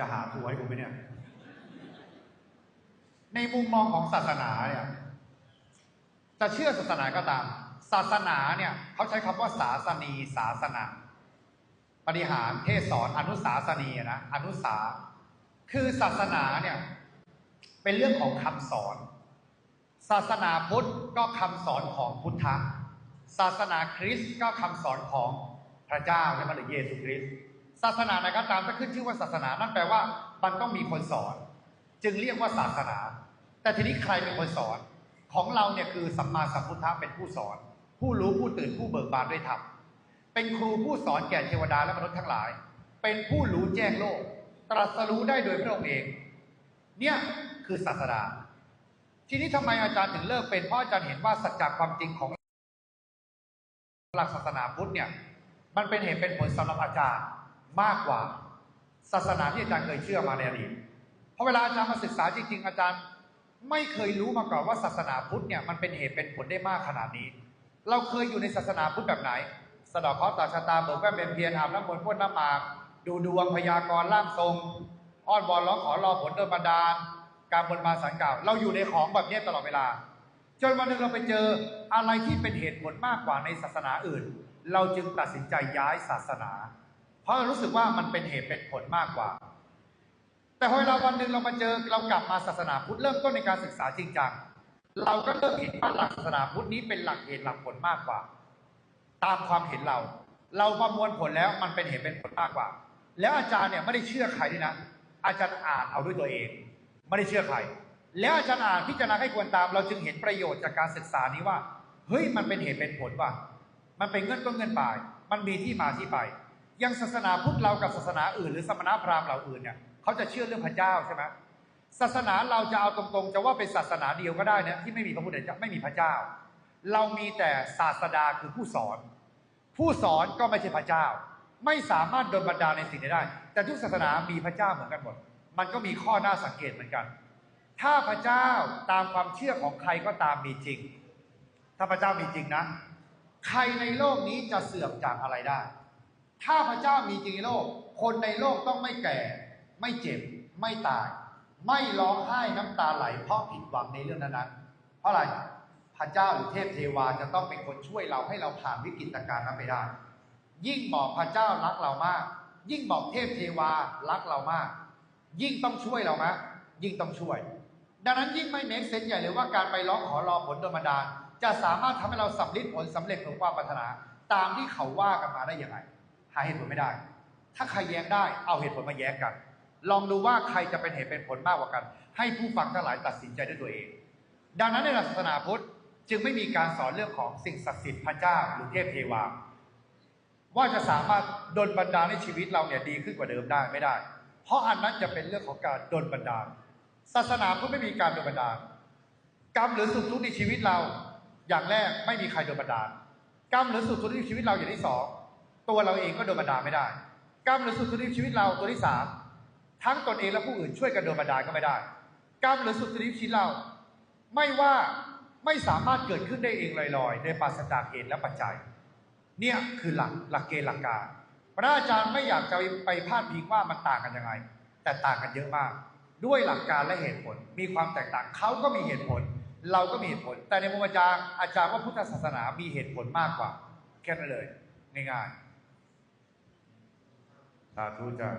จะหาครูให้กูไหมเนี่ย ในมุมมองของศาสนาเนี่ย จะเชื่อศาสนาก็ตาม ศาสนาเนี่ยเขาใช้คำว่าศาสนีศาสนาปฏิหารเทศสอนอนุสาสนีนะอนุสา คือศาสนาเนี่ย เป็นเรื่องของคำสอน ศาสนาพุทธก็คำสอนของพุทธะศาสนาคริสต์ก็คำสอนของพระเจ้าและมันหรือเยซูคริสต์ ศาสนาไหนก็ตามถ้าขึ้นชื่อว่าศาสนา นั่นแปลว่ามันต้องมีคนสอน จึงเรียกว่าศาสนา แต่ทีนี้ใครเป็นคนสอน ของเราเนี่ยคือสัมมาสัมพุทธะเป็นผู้สอน ผู้รู้ผู้ตื่นผู้เบิกบานด้วยธรรมเป็นครูผู้สอนแก่เทวดาและมนุษย์ทั้งหลาย เป็นผู้รู้แจ้งโลก ตรัสรู้ได้โดยพระองค์เอง เนี่ยคือศาสนาทีนี้ทำไมอาจารย์ถึงเลิกเป็นเพราะอาจารย์เห็นว่าสัจจความจริงของหลักศาสนาพุทธเนี่ย มันเป็นเหตุเป็นผลสำหรับอาจารย์ มากกว่าศาสนาที่อาจารย์เคยเชื่อมาในอดีตเพราะเวลาอาจารย์มาศึกษาจริงๆ อาจารย์ไม่เคยรู้มาก่อนว่าศาสนาพุทธเนี่ยมันเป็นเหตุเป็นผลได้มากขนาดนี้ เราเคยอยู่ในศาสนาพุทธแบบไหน สะดอกเคราะห์ต่อชะตาเบิกแว่นเป็นเพียรอาบน้ำมนต์พ่นน้ำหมากดูดวงพยากรณ์ร่างทรง อ้อนวอนร้องขอรอผลโดนบันดาล การบนบานสารกล่าว เราอยู่ในของแบบนี้ตลอดเวลา จนวันหนึ่งเราไปเจออะไรที่เป็นเหตุผลมากกว่าในศาสนาอื่น เราจึงตัดสินใจย้ายศาสนา ราะเรารู้สึกว่ามันเป็นเหตุเป็นผลมากกว่า แต่พอเราวันหนึ่งเรามาเจอเรากลับมาศาสนาพุทธเริ่มต้นในการศึกษาจริงจังเราก็เริ่มเห็นว่าหลักศาสนาพุทธนี้เป็นหลักเหตุหลักผลมากกว่า ตามความเห็นเรา เราประมวลผลแล้วมันเป็นเหตุเป็นผลมากกว่า แล้วอาจารย์เนี่ยไม่ได้เชื่อใครด้วยนะ อาจารย์อ่านเอาด้วยตัวเอง ไม่ได้เชื่อใคร แล้วอาจารย์อ่านพิจารณาให้ควรตาม เราจึงเห็นประโยชน์จากการศึกษานี้ว่าเฮ้ยมันเป็นเหตุเป็นผลว่ะมันเป็นเงื่อนต้นเงื่อนปลาย มันมีที่มาที่ไป ยังศาสนาพุทธเรากับศาสนาอื่น หรือสมณพราหมณ์เหล่าอื่นเนี่ยเขาจะเชื่อเรื่องพระเจ้าใช่ไหมศาสนาเราจะเอาตรงๆ จะว่าเป็นศาสนาเดียวก็ได้นะที่ไม่มีพระพุทธเจ้าไม่มีพระเจ้า เรามีแต่ศาสดาคือผู้สอน ผู้สอนก็ไม่ใช่พระเจ้า ไม่สามารถดลบันดาลในสิ่งใดได้ แต่ทุกศาสนามีพระเจ้าเหมือนกันหมด มันก็มีข้อน่าสังเกตเหมือนกัน ถ้าพระเจ้าตามความเชื่อของใครก็ตามมีจริง ถ้าพระเจ้ามีจริงนะ ใครในโลกนี้จะเสื่อมจากอะไรได้ ถ้าพระเจ้ามีจริงในโลก คนในโลกต้องไม่แก่ ไม่เจ็บ ไม่ตาย ไม่ร้องไห้น้ำตาไหล เพราะผิดหวังในเรื่องนั้นๆเพราะอะไรพระเจ้าหรือเทพเทวาจะต้องเป็นคนช่วยเราให้เราผ่านวิกฤตการณ์นั้นไปได้ ยิ่งบอกพระเจ้ารักเรามาก ยิ่งบอกเทพเทวารักเรามาก ยิ่งต้องช่วยเรามะยิ่งต้องช่วย ดังนั้นยิ่งไม่เมคเซนใหญ่เลยว่าการไปร้องขอรอผลโดนบันดาลจะสามารถทำให้เราสำลิดผลสำเร็จของความปรารถนา ตามที่เขาว่ากันมาได้ยังไง หาเหตุผลไม่ได้ ถ้าใครแย้งได้เอาเหตุผลมาแย้งกัน ลองดูว่าใครจะเป็นเหตุเป็นผลมากกว่ากัน ให้ผู้ฟังทั้งหลายตัดสินใจด้วยตัวเอง ดังนั้นในศาสนาพุทธจึงไม่มีการสอนเรื่องของสิ่งศักดิ์สิทธิ์พระเจ้าหรือเทพเทวา ว่าจะสามารถดลบันดาลให้ชีวิตเราเนี่ยดีขึ้นกว่าเดิมได้ไม่ได้ เพราะอันนั้นจะเป็นเรื่องของการดลบันดาล ศาสนาพุทธไม่มีการดลบันดาล กรรมหรือสุขทุกข์ในชีวิตเราอย่างแรกไม่มีใครดลบันดาล กรรมหรือสุขทุกข์ในชีวิตเราอย่างที่สอง ตัวเราเองก็ดลบันดาลไม่ได้กรรมหรือสุขทุกข์ในชีวิตเราตัวที่สามทั้งตนเองและผู้อื่นช่วยกันดลบันดาลก็ไม่ได้กรรมหรือสุขทุกข์ในชีวิตเรา ไม่ว่าไม่สามารถเกิดขึ้นได้เองลอยๆ โดยปราศจากเหตุและปัจจัย เนี่ยคือหลักหลักเกณฑ์หลักการพระอาจารย์ไม่อยากจะไปพาดพิงว่ามันต่างกันยังไง แต่ต่างกันเยอะมาก ด้วยหลักการและเหตุผล มีความแตกต่างเขาก็มีเหตุผล เราก็มีเหตุผล แต่ในมุมอาจารย์อาจารย์ว่าพุทธศาสนามีเหตุผลมากกว่า แค่นั้นเลยง่ายๆ สาธุจ้า